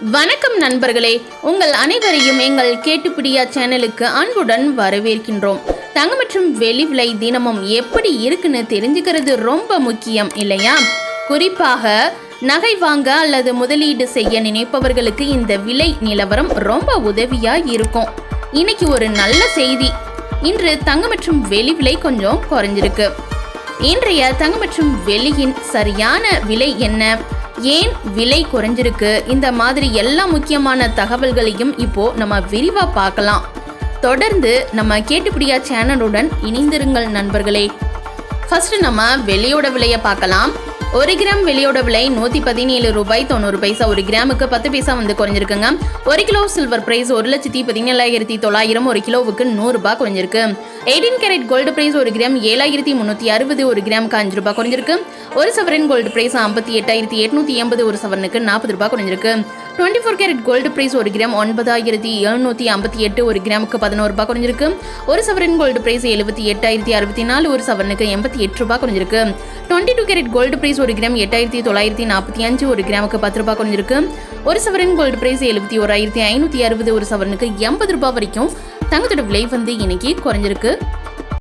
வணக்கம் நண்பர்களே உங்கள் அனைவரையும் எங்கள் கேட்டுப்பிடியா சேனலுக்கு அன்புடன் வரவேற்கின்றோம். தங்க மற்றும் வெளி விலை தினமும் எப்படி இருக்குன்னு தெரிஞ்சுக்கிறது ரொம்ப முக்கியம் இல்லையா? குறிப்பாக நகை வாங்க அல்லது முதலீடு செய்ய நினைப்பவர்களுக்கு இந்த விலை நிலவரம் ரொம்ப உதவியா இருக்கும். இன்னைக்கு ஒரு நல்ல செய்தி. இன்று தங்க மற்றும் வெளி விலை கொஞ்சம் குறைஞ்சிருக்கு. இன்றைய தங்க மற்றும் வெளியின் சரியான விலை என்ன? ஏன் விலை குறைஞ்சிருக்கு? இந்த மாதிரி எல்லா முக்கியமான தகவல்களையும் இப்போ நம்ம விரிவாக பார்க்கலாம். தொடர்ந்து நம்ம கேட்டுப்பிடியா சேனலுடன் இணைந்திருங்கள் நண்பர்களே. ஃபர்ஸ்ட் நம்ம வெளியோட விலையை பார்க்கலாம். ஒரு கிராம் வெளியோட விலை நூற்றி பதினேழு ரூபாய் தொண்ணூறு பைசா. ஒரு கிராமுக்கு பத்து பைசா வந்து குறைஞ்சிருக்குங்க. ஒரு கிலோ சில்வர் பிரைஸ் ஒரு லட்சத்தி பதினேழாயிரத்தி தொள்ளாயிரம் ஒரு கிலோவுக்கு நூறு ரூபாய் குறைஞ்சிருக்கு. எயிட்டீன் கேரட் கோல்டு பிரைஸ் ஒரு கிராம் ஏழாயிரத்தி முந்நூற்றி அறுபது ஒரு கிராமுக்கு அஞ்சு ரூபாய் குறைஞ்சிருக்கு. ஒரு சவரன் கோல்டு பிரைஸ் ஐம்பத்தி எட்டாயிரத்தி எட்நூற்றி எண்பது ஒரு சவரனுக்கு நாற்பது ரூபாய் குறைஞ்சிருக்கு. Twenty four carat gold price ஒரு கிராம் ஒன்பதாயிரத்தி எழுநூற்றி ஐம்பத்தி எட்டு ஒரு கிராமுக்கு பதினோரு ரூபாய் குறைஞ்சிருக்கு. ஒரு சவரின் கோல்டு பிரைஸ் எழுபத்தி எட்டாயிரத்தி அறுபத்தி நாலு ஒரு சவரனுக்கு எண்பத்தி எட்டு ரூபாய் குறைஞ்சிருக்கு. Twenty two carat gold price ஒரு கிராம் எட்டாயிரத்தி தொள்ளாயிரத்தி நாற்பத்தி அஞ்சு ஒரு கிராமுக்கு பத்து ரூபாய் குறைஞ்சிருக்கு. ஒரு சவரன் கோல்டு பிரைஸ் எழுபத்தி ஓராயிரத்தி ஐநூற்றி அறுபது ஒரு சவரனுக்கு எண்பது ரூபாய் வரைக்கும் தங்கத்தோட விலை வந்து இன்னைக்கு குறைஞ்சிருக்கு.